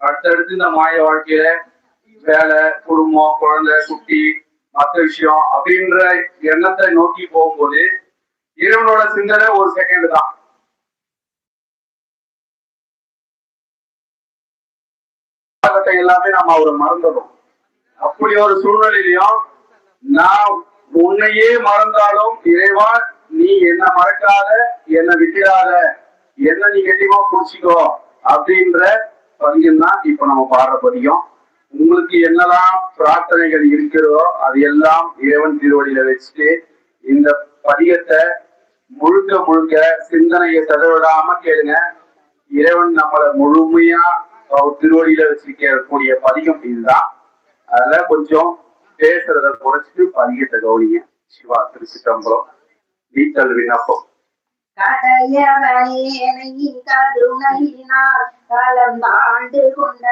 அடுத்தடுத்து இந்த மாய வாழ்க்கையில வேலை குடும்பம் குழந்தை குட்டி மத்த விஷயம் அப்படின்ற எண்ணத்தை நோக்கி போகும்போது இறைவனோட சிந்தனை ஒரு செகண்ட் தான். எல்லாமே நம்ம அவரை மறந்துடும் அப்படி ஒரு சூழ்நிலையிலையும் நான் உன்னையே மறந்தாலும் இறைவா நீ என்ன மறக்காத என்ன விட்டுடாத என்ன நீ கண்டிப்பா புடிச்சிக்கோ அப்படின்ற பதியம் தான் இப்ப நம்ம பாடுற பதியம் உங்களுக்கு என்னெல்லாம் பிரார்த்தனைகள் இருக்கிறதோ அது எல்லாம் இறைவன் திருவடியில வச்சுட்டு இந்த பதியத்தை முழுக்க முழுக்க சிந்தனையை தடவிடாம கேளுங்க. இறைவன் நம்மளை முழுமையா திருவடியில வச்சிருக்கக்கூடிய பதிகம் இதுதான். அதுல கொஞ்சம் பேசுறத குறைச்சிட்டு பதிகத்தை கவனிங்க. சிவா திருச்சிட்டம்பலம் வீட்டல் விண்ணப்பம். கடையவனேனை கருணையினால் கலந்தாண்டு கொண்ட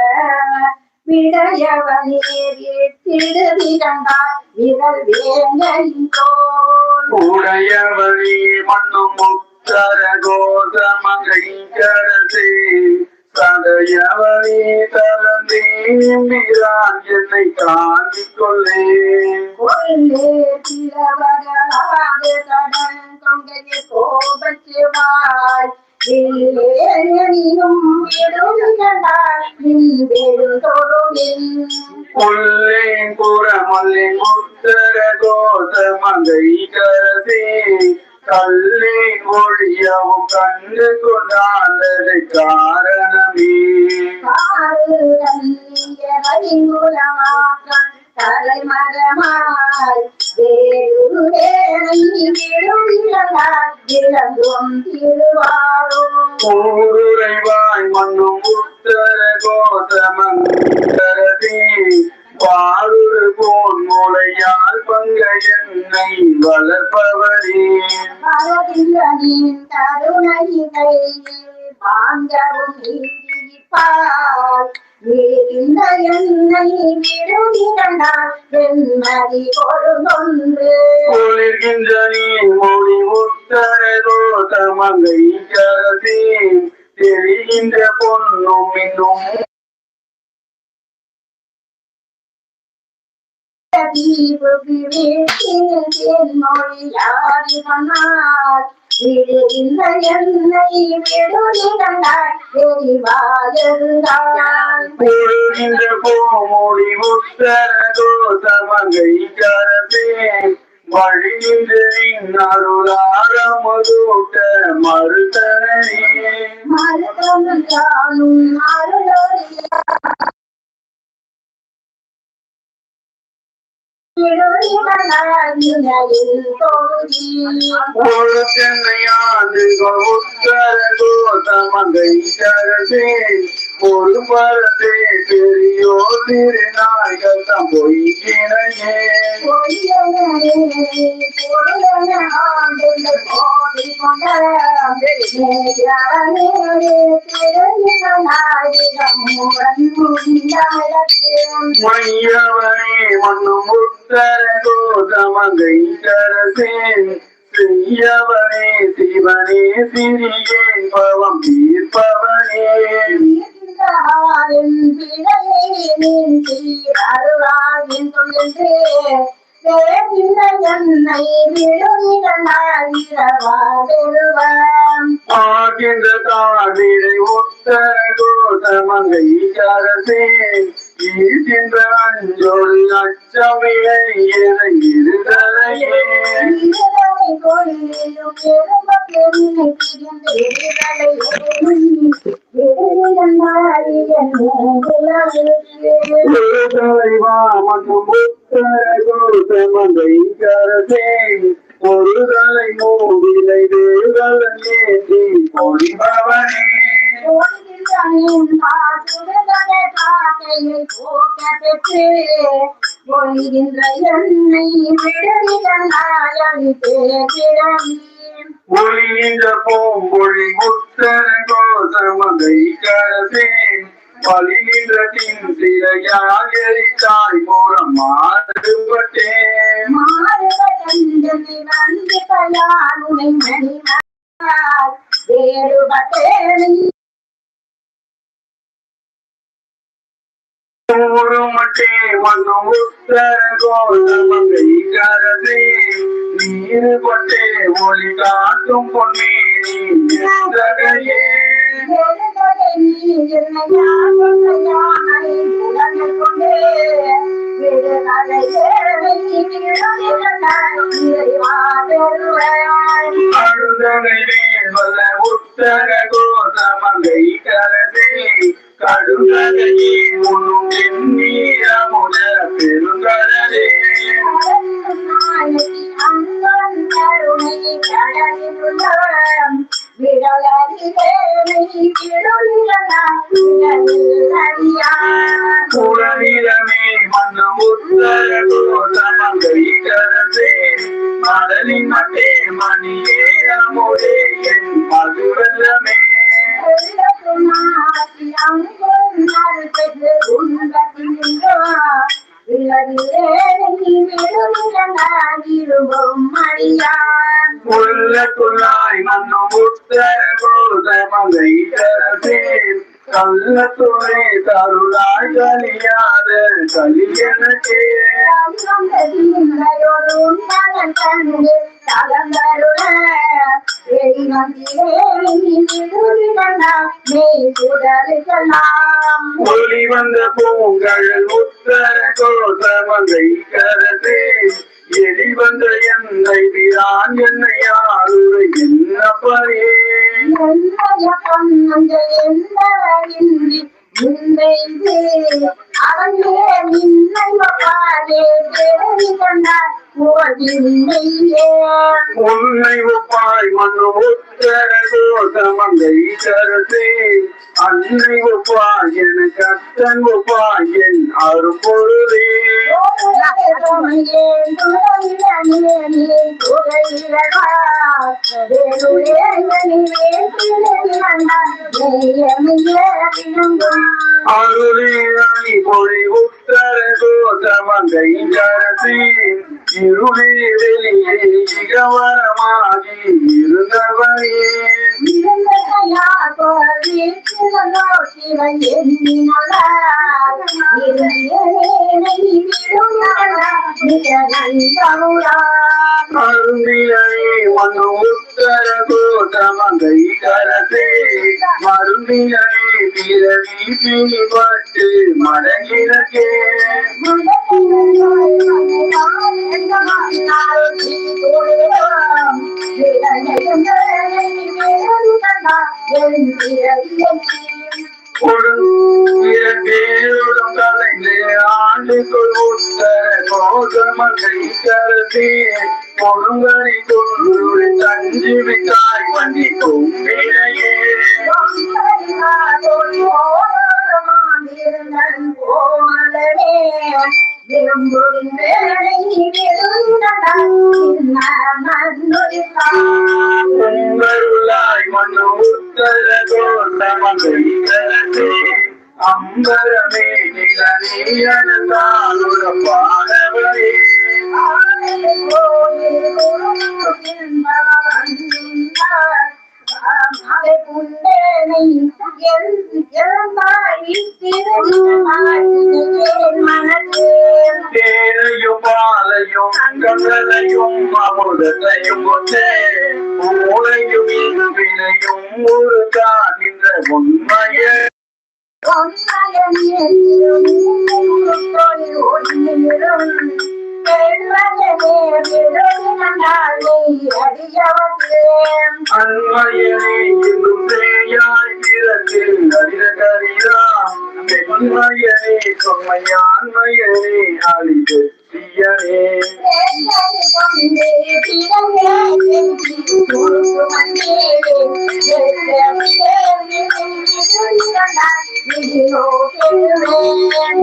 உடையவனே மண்ணும் முத்தர கோதமகை கரசே சடையவழி தரந்தே மீரான் என்னை காணிக் கொள்ளே கொள்ளே சிலவராது கோபச்சுவாய் புறமல்லை முத்தர கோதமகை கரசே. கல்லேன் ஒழியவும் கண்டு கொண்டாண்டது காரணமே. தலைமரமாய் இளங்கும் திருவாரூர் ஊருரைவாய் மண்ணும் உத்தர கோதமங்கரதே பாருரு போன் மூளையால் பங்க என்னை வளர்ப்பவரே. குளிர்கின்ற நீர் மொழி உத்தர கோதமங்கை கரதே தெரிகின்ற பொன்னும் இன்னும் தீவு வீட்டில் மொழியாடி விடுகின்ற என்னை விடுகிறார் தெரிவாயிருந்தார் குளிர்கின்ற போமொழி உத்தர கோதமங்கை கரதே வழிகின்ற அருளாரமதூட்ட மறுத்தனே மருதம் அருளொழியா. ஒரு பரதே பெரியோ திருநாய்கள் தம் பொய்கினையே மையவனே மண்ணும் உத்தர கோதமங்கை கரதே செய்யவனே சிவனே சிறியேன் பவம் தீர்ப்பவனே என்னை விழுகிறான் ஆகின்ற காவிரை உத்தர கோதமங்கை கரதே ஈகின்ற அஞ்சொல் அச்சமிலை இறங்கிருதலையே ஒரு தலைவா மற்றும் உத்தர கோதமங்கை கரதே ஒரு தலை மூவிலை வேதல் ஏந்தி பொழிபவனே என்னை விடுகிறாய் ஒளிந்த பூம்பொழி உத்தர கோதமங்கை கரசே பலிநின்ற திரையாகரி தாய் மூலம் மாறுபட்டேன் மட்டே மண்ணும் உத்தர கோலமங்கை ஒளி காட்டும் பொன்னே நீ விடுதலை ஏழை இறைவாதருவாய் அழுதனை வல்ல உத்தர கோலமங்கை கரதே மடலின் மட்டே மணியே அமுதே என் மதுவல்லமே மடியான் உள்ள குள்ளாய் கள்ளத்துறை தருளாய் கலியாத கலியனக்கே ஒளி வந்த பூங்கள் உத்தர கோசமங்கை கரதே எலி வந்த என்னை விரான் என்னை யாருரை என்ன பொன்னங்கள் என்பவரின்றி உண்மை பரே உன்னை ஒப்பாய் மண்ணு உத்தர கோசமங்கை அன்னை ஒப்பாய் என கத்தன் ஒப்பாய் என் அரும்பொருளே அருளே மொழி உத்தர கோசமங்கை கரதே இருளே வெளியே இகவரமாகி இருந்தவனே அருந்திலே மண்ணு உத்தர கோசமங்கை கரதே மருந்திலே பிறவி பிணிபட்டு மடங்கினக்கே பேருடன் கலைந்து ஆண்டுக்குள் உத்தர கோசமங்கை கரதே கொடுங்கனி கொண்டு விட்டாய் வண்டி கொம்பினையே உங்களுளாய் மண்ணு அம்பரமே நிலநீயனதானுட பாடவரே தேனையும் பாலையும் கங்களையும் அமுதத்தையும் கொண்டே மூளையும் வினையும் ஒரு காண்கின்ற உண்மையே. அன்மையனே இன்னும் பேயாய் பிறகு அறிதறிதாம் மென்மையனே சொம்மையான்மையனே அழிதே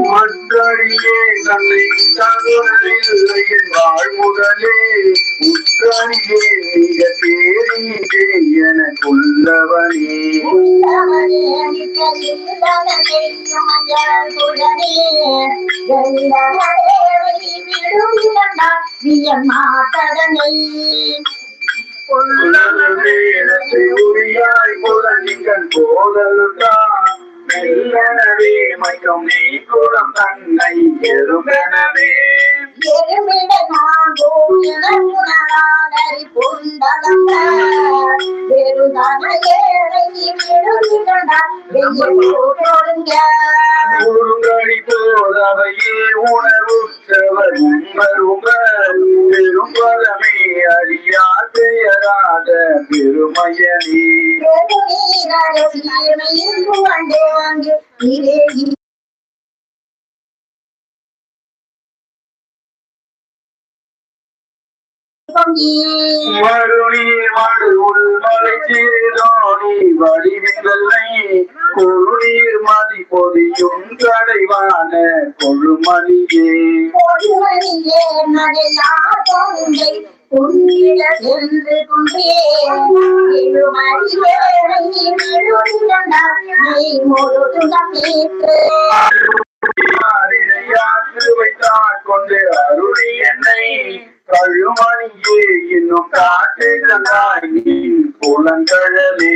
மற்றடியே தன்னை தகுதில்லை வாழ்முதலே. உற்றடியே மிக தேடியே எனக்குள்ளவனே. மாதனை போதலுதான் மெல்லனவே மையம் நீ குளம் தன்னை எருமெனவே. முருங்கடி போதவையே உணர்வுற்றவர் உங்கள் உங்கள் பெரும் பலமே அறியா பெயராத பெருமையனே. மறுநீர் மடு உள்மலை சீரோனி வடிவில்லை குறுநீர் மதி பொதியும் கடைவான கொழுமணியே. சென்று கொண்டே. யாத்து வைத்தான் கொண்டு அருளி என்னை கழுமணியே இன்னும் காட்டுகிறாய் புலங்கழலே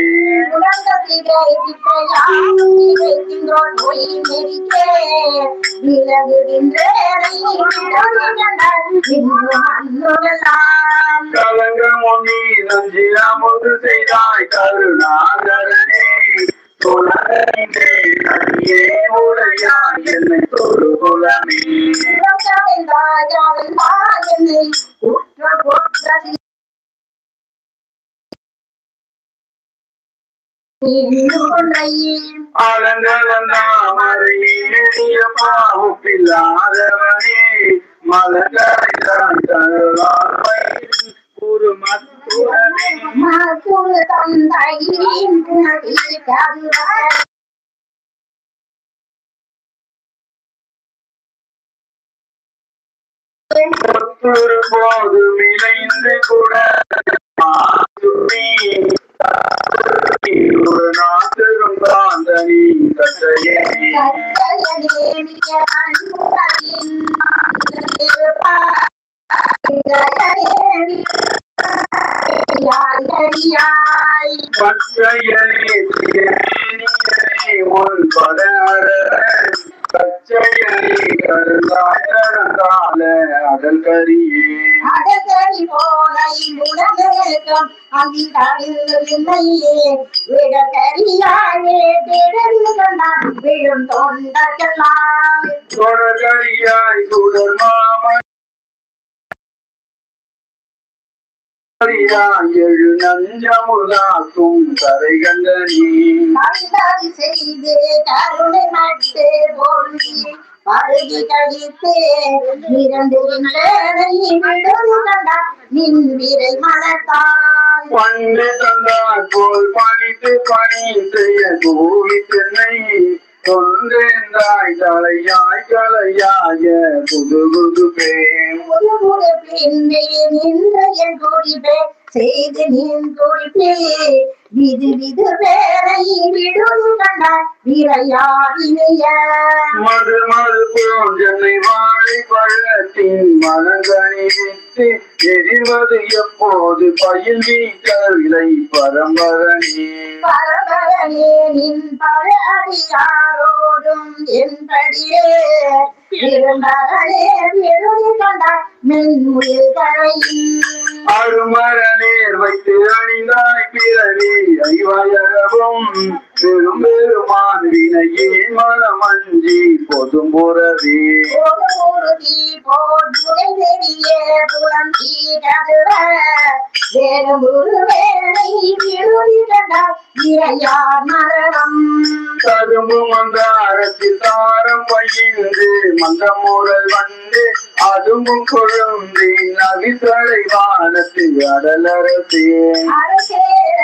கலங்கம் ஒன்னி நஞ்சிலாமுது செய்தாய் கருணாகரனே துலகிலே நதியே உடையா என்னை தொழு குலமே. ஒத்துரு போது விளைந்து கூட மாதுமி. ஒரு நாட்டிலும் காந்தனி கட்டையே அதன் கரியே. அடகடி போலை உலகம் அங்கிடையே விடகரியாயே திடந்து கொண்டான் விழும் தொண்டர்களால். தொடர்கரியாய் சுடர் எழு நஞ்சமுதாக்கும் கரை கண்ட நீ செய்து கருணை மட்டு பொருந்தி பருகி கழித்து கண்டான் நின் விரை மலத்தான் பண்டு தந்தார் போல் பணித்து பணி செய்ய கூவி தென்னை தொன்றேந்தாய் தலையாய் கலையாய புது புது பேன். ஒரு நின்ற என் குறிப்பே செய்து நின் குறிப்பே விது விது வேலை விடும் கண்டான் விரையாடினைய. மது மது என்னை வாழை பழத்தின் மனங்கனி விட்டு எரிவது எப்போது? பயில் வீட்டவில்லை பரம்பரனே. பரபரனே நின் பல அடியாரோடும் என்படியே இருந்தவரே விழுந்து கண்டான் மென்முயில் கரையில் அருமரநேர் வைத்து அணிந்தாய் பிறவி ஐவயரவும் பெரும் பெருமான் வினையே மனமஞ்சி பொதும்புறவே ஒரு மரணம் கரும்பு மந்தாரத்தில் தாரம் பயின்று மந்தமுறல் வந்து அதுவும் கொழுந்தி நவிசடை வானத்தில் அடலரசே.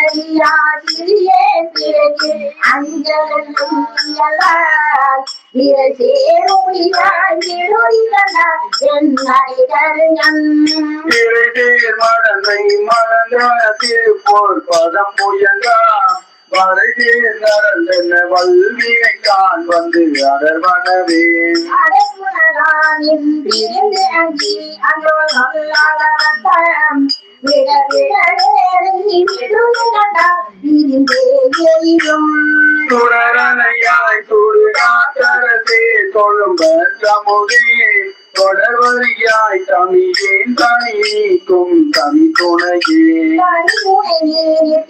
அரசேரியாதிரியே பிறகு அஞ்சலும் இயலால் இரசேருளியாய் விழுதி கண்டால் என்னை கருணம் திரைதேர் மடலை மலர்ந்தத்தில் போல் பதம் முயங்கா வரைதேர் நரந்தன வல்வினை கான் வந்து அடர்வனவே. எரியும். சுடரணையாய் சுடுகாட்டரசே தொழும்பர் சமுதே தொடர்வழியாய் தமிழேன் தனி நீக்கும் துணையே. தனி நீர்